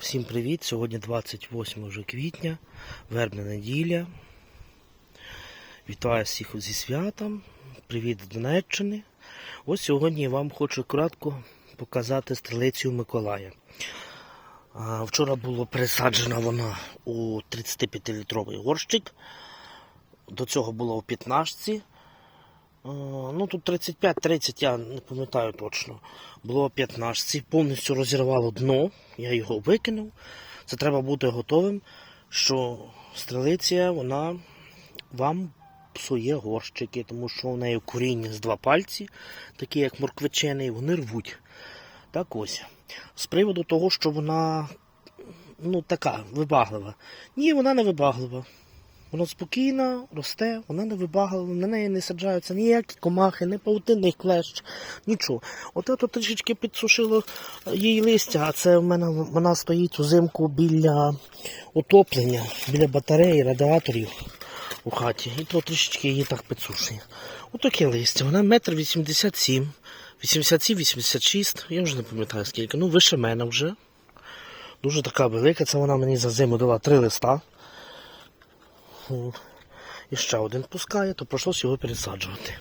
Всім привіт! Сьогодні 28 вже квітня, вербна неділя. Вітаю всіх зі святом. Привіт з Донеччини. Ось сьогодні я вам хочу кратко показати стрелицю Миколая. Вчора було пересаджена вона у 35-літровий горщик. До цього було у 15. А, Ну тут 35-30, я не пам'ятаю точно. Було 15. Повністю розірвало дно. Я його викинув. Це треба бути готовим, що стрелиця вона вам псує горщики, тому що у неї коріння з два пальці, такі як морквичини, вони рвуть. Так ось. З приводу того, що вона ну, така вибаглива. Ні, вона не вибаглива. Вона спокійно росте, вона не вибаглива, на неї не саджаються ніякі комахи, ні паутинний клещ, нічого. От це трішечки підсушило її листя, а це в мене вона стоїть узимку біля отоплення, біля батареї, радіаторів у хаті. І то трішечки її так підсушує. Отаке листя. Вона метр вісімдесят сім, 87-86, я вже не пам'ятаю скільки. Ну, вище мене вже. Дуже така велика. Це вона мені за зиму дала три листа. І ще один пускає, то прийшлося його пересаджувати.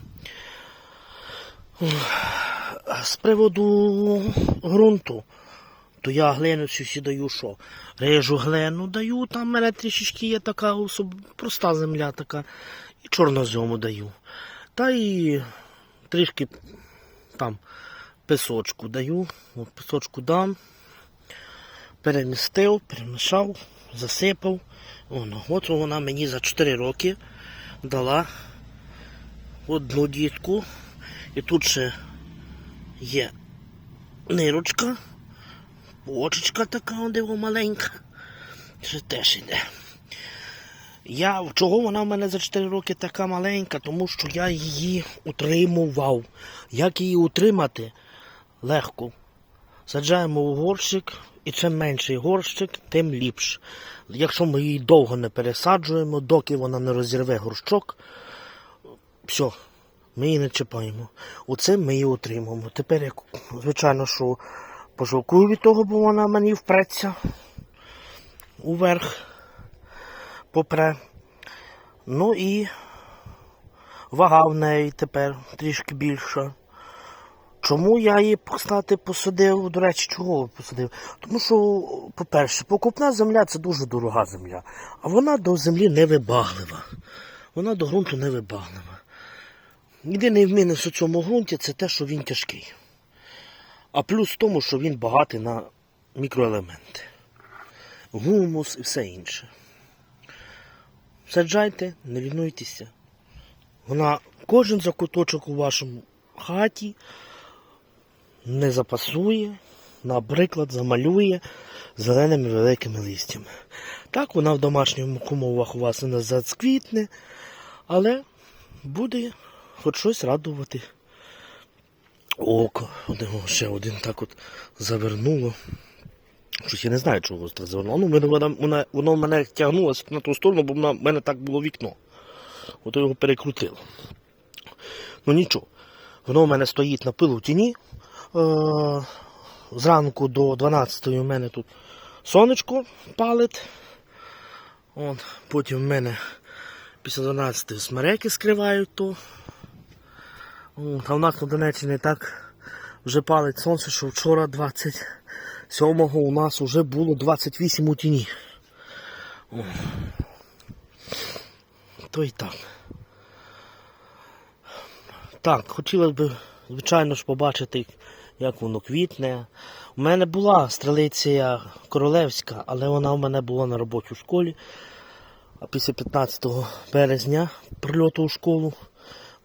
З приводу ґрунту, то я глину цю всі даю що? Режу глину даю, там в мене трішечки є така особ... проста земля така. І чорнозьому даю. Та і трішки там пісочку даю. От пісочку дам. Перемістив, перемішав, засипав. Воно, от вона мені за 4 роки дала одну дітку. І тут ще є нирочка, почечка така, диво маленька. Ще теж іде. Я, чого вона в мене за 4 роки така маленька? Тому що я її утримував. Як її утримати? Легко. Саджаємо у горщик, і чим менший горщик, тим ліпше. Якщо ми її довго не пересаджуємо, доки вона не розірве горщок, все, ми її не чіпаємо. Оце ми її утримуємо. Тепер, як, звичайно, що пожалкую від того, бо вона мені впреться уверх попре. Ну і вага в неї тепер трішки більша. Чому я її, кстати, посадив? До речі, чого посадив? Тому що, по-перше, покупна земля це дуже дорога земля. А вона до землі не вибаглива. Вона до ґрунту не вибаглива. Єдиний мінус у цьому ґрунті це те, що він тяжкий. А плюс в тому, що він багатий на мікроелементи. Гумус і все інше. Саджайте, не лінуйтеся. Вона кожен закуточок у вашому хаті не запасує, наприклад, замалює зеленими великими листями. Так, вона в домашніх умовах у вас не зацквітне, але буде хоч щось радувати око. Ще один так от завернуло. Щось я не знаю, чого так завернуло. Ну, воно, воно, воно мене тягнулося на ту сторону, бо в мене так було вікно. От його перекрутило. Ну нічого. Воно в мене стоїть на пилу тіні. Е, зранку до 12 у мене тут сонечко палить. От, потім в мене після 12 смереки скривають то. От, а в нас на Донеччині так вже палить сонце, що вчора 27-го у нас вже було 28 у тіні. О. То й так. Так, хотілося б, звичайно ж, побачити, як воно квітне. У мене була стрелиця королевська, але вона у мене була на роботі у школі. А після 15 березня прильоту у школу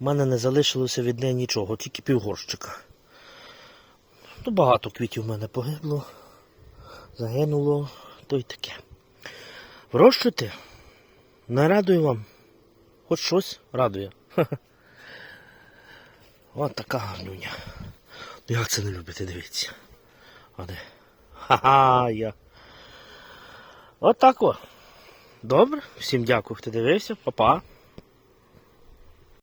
в мене не залишилося від неї нічого, тільки півгорщика. Ну, багато квітів в мене погибло, загинуло, то й таке. Вирощуйте, не радую вам. Хоч щось радує. От така гарнюня. Ну як це не любите, дивіться. А де? Ха-ха, я. От так о. Добре, всім дякую, хто дивився, Па-па.